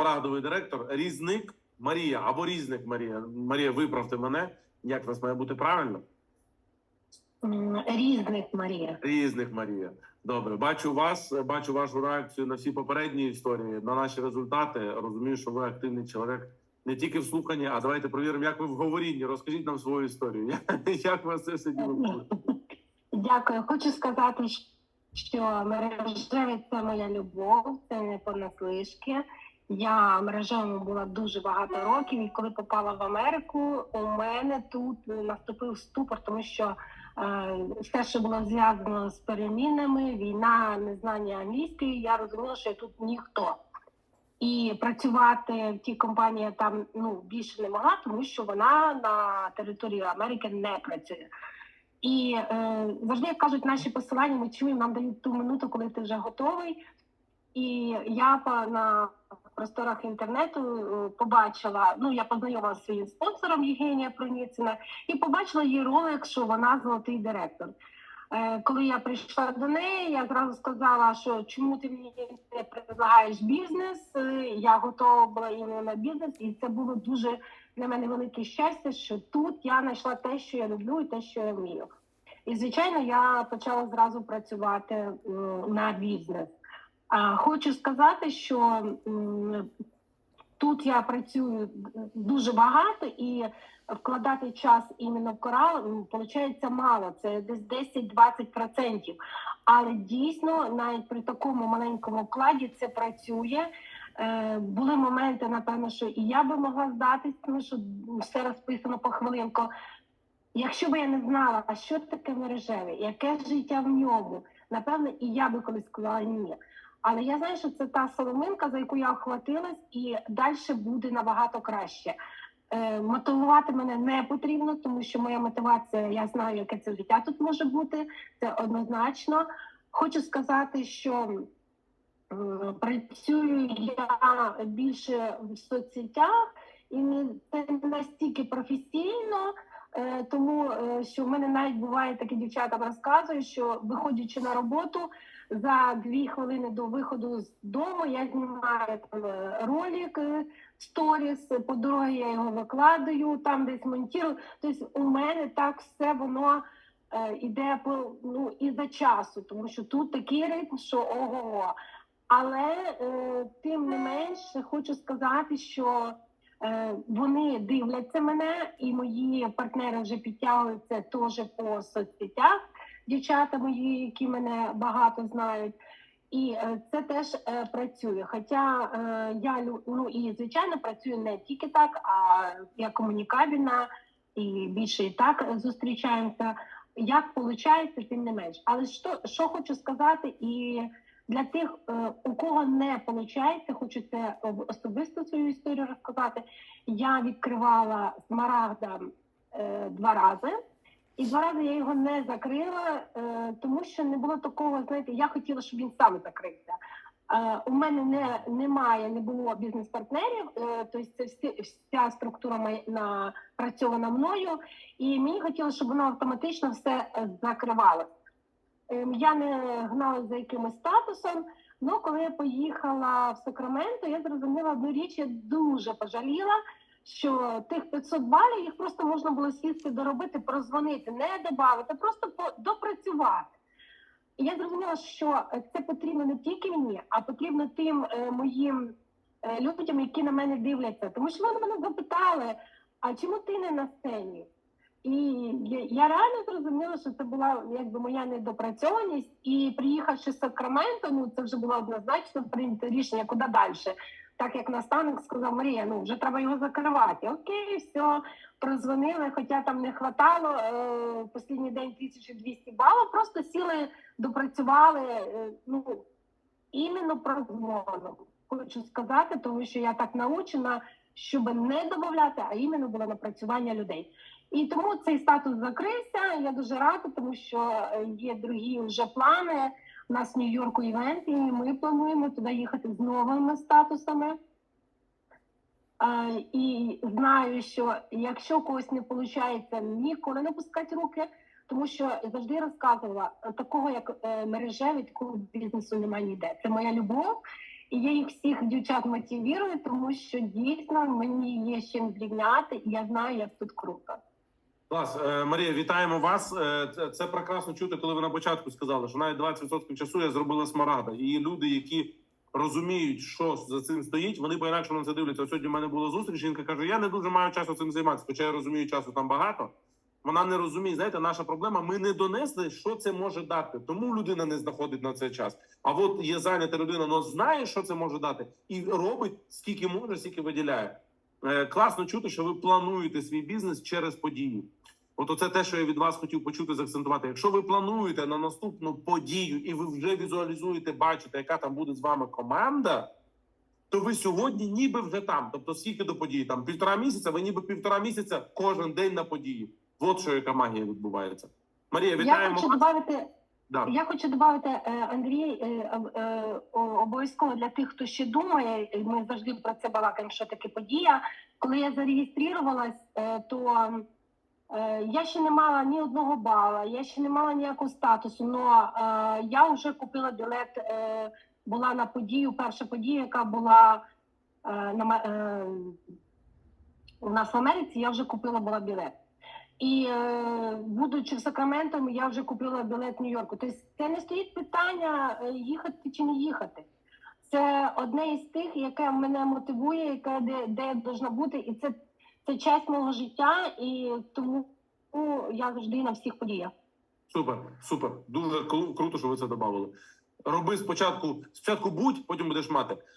смарагдовий директор, різник Марія або різник Марія. Марія, виправте мене. Як нас має бути правильно? Різник Марія. Різник Марія. Добре, бачу вас, бачу вашу реакцію на всі попередні історії, на наші результати. Розумію, що ви активний чоловік не тільки в слуханні, а давайте провіримо, як ви в говорінні. Розкажіть нам свою історію. Як, у вас це все діло? Дякую. Хочу сказати, що мережевий це моя любов, це не понаслишки. Я мережевому була дуже багато років, і коли попала в Америку, у мене тут наступив ступор, тому що е, все, що було зв'язано з перемінами, війна, незнання англійської, я розуміла, що я тут ніхто. І працювати в тій компанії я там ну більше не могла, тому що вона на території Америки не працює. І е, завжди як кажуть, наші посилання ми чуємо, нам дають ту минуту, коли ти вже готовий. І я на просторах інтернету е, побачила, ну я познайомилася своїм спонсором Євгенія Проніцина і побачила її ролик, що вона золотий директор. Е, коли я прийшла до неї, я зразу сказала, що чому ти мені не предлагаєш бізнес? Е, Я готова була іменно на бізнес, і це було дуже для мене велике щастя, що тут я знайшла те, що я люблю, і те, що я вмію. І звичайно, я почала зразу працювати на бізнес. А хочу сказати, що тут я працюю дуже багато і вкладати час іменно в корал виходить мало. Це десь 10-20%. Але дійсно, навіть при такому маленькому вкладі це працює. Е, були моменти, напевно, що і я би могла здатись, тому що все розписано по хвилинку. Якщо б я не знала, а що таке мережеве, яке життя в ньому, напевно, і я би колись сказала ні. Але я знаю, що це та соломинка, за яку я охватилась, і далі буде набагато краще. Е, мотивувати мене не потрібно, тому що моя мотивація, я знаю, яке це життя тут може бути. Це однозначно. Хочу сказати, що Працюю я більше в соцсетях, і це настільки професійно, тому е, що в мене навіть буває такі дівчата розказують, що виходячи на роботу за дві хвилини до виходу з дому, я знімаю там е, ролик, е, сторіс, по дорозі я його викладаю, там десь монтую. Тобто у мене так все воно е, іде по ну і за часу, тому що тут такий ритм, що ого. Але е, тим не менш хочу сказати, що е, вони дивляться мене, і мої партнери вже підтягуються теж по соцсетях. Дівчата мої, які мене багато знають. І е, це теж е, працює. Хоча е, я ну і звичайно працюю не тільки так, а я комунікабельна і більше і так е, зустрічаємося. Як виходить, тим не менш. Але що, що хочу сказати, і для тих, е, у кого не виходить, об- особисто свою історію розказати. Я відкривала смарагда е, два рази, і два рази я його не закрила, е, тому що не було такого, знаєте, я хотіла, щоб він сам закрився. У мене не немає, не було бізнес-партнерів, тобто це вся структура моя- напрацьована мною, і мені хотілося, щоб воно автоматично все закривалося. Ем, Я не гналася за якимось статусом. Ну, коли я поїхала в Сакраменто, я зрозуміла одну річ, я дуже пожаліла, що тих 500 балів їх просто можна було сісти доробити, прозвонити, не додати, просто допрацювати. І я зрозуміла, що це потрібно не тільки мені, а потрібно тим е, моїм е, людям, які на мене дивляться. Тому що вони мене запитали: а чому ти не на сцені? І я, реально зрозуміла, що це була якби моя недопрацьованість. І приїхавши з Сакраменто, ну це вже було однозначно прийнято рішення, куди далі. Так як наставник сказав Марія, ну вже треба його закривати. Окей, все, прозвонили, хоча там не хватало е, останній день 1200 балів, просто сіли, допрацювали. Е, ну іменно прозвоном. Хочу сказати, тому що я так научена, щоб не додати, а іменно було напрацювання людей. І тому цей статус закрився. Я дуже рада, тому що е, є другі вже плани. У нас Нью-Йорку івент, і ми плануємо туди їхати з новими статусами. Е, І знаю, що якщо когось не виходить, ніколи не пускати руки, тому що завжди розказувала такого, як е, мережевий, такого бізнесу немає ніде. Це моя любов. І я їх всіх дівчат мотивірую, тому що дійсно мені є чим зрівняти, і я знаю, як тут круто. Клас, Е, Марія, вітаємо вас. Е, Це, прекрасно чути, коли ви на початку сказали, що навіть 20% часу я зробила смарагда. І люди, які розуміють, що за цим стоїть, вони по-інакшому на це дивляться. Сьогодні в мене була зустріч. Жінка каже: я не дуже маю часу цим займатися, хоча я розумію, часу там багато. Вона не розуміє. Знаєте, наша проблема. Ми не донесли, що це може дати. Тому людина не знаходить на це час. А от є зайнята людина, але знає, що це може дати, і робить скільки може, скільки виділяє. Е, класно чути, що ви плануєте свій бізнес через події. От оце те, що я від вас хотів почути, заакцентувати. Якщо ви плануєте на наступну подію, і ви вже візуалізуєте, бачите, яка там буде з вами команда, то ви сьогодні ніби вже там. Тобто, скільки до події? Там півтора місяця, ви ніби півтора місяця кожен день на події. От що яка магія відбувається. Марія, Я вітаємо. хочу вас. Да. Я хочу додати, е, Андрій, е, е, обов'язково для тих, хто ще думає, ми завжди про це балакаємо, що таке подія. Коли я зареєструвалась, то я ще не мала ні одного бала, я ще не мала ніякого статусу. але я вже купила білет, була на подію, перша подія, яка була на у нас в Америці, я вже купила була білет. І е, будучи в Сакраменто, я вже купила білет Нью-Йорку. Тобто це не стоїть питання е, їхати чи не їхати. Це одне із тих, яке мене мотивує, яке де, де я должна бути, і це, це часть мого життя, і тому я завжди на всіх подіях. Супер, супер. Дуже кру- круто, що ви це додали. Роби спочатку, спочатку будь, потім будеш мати.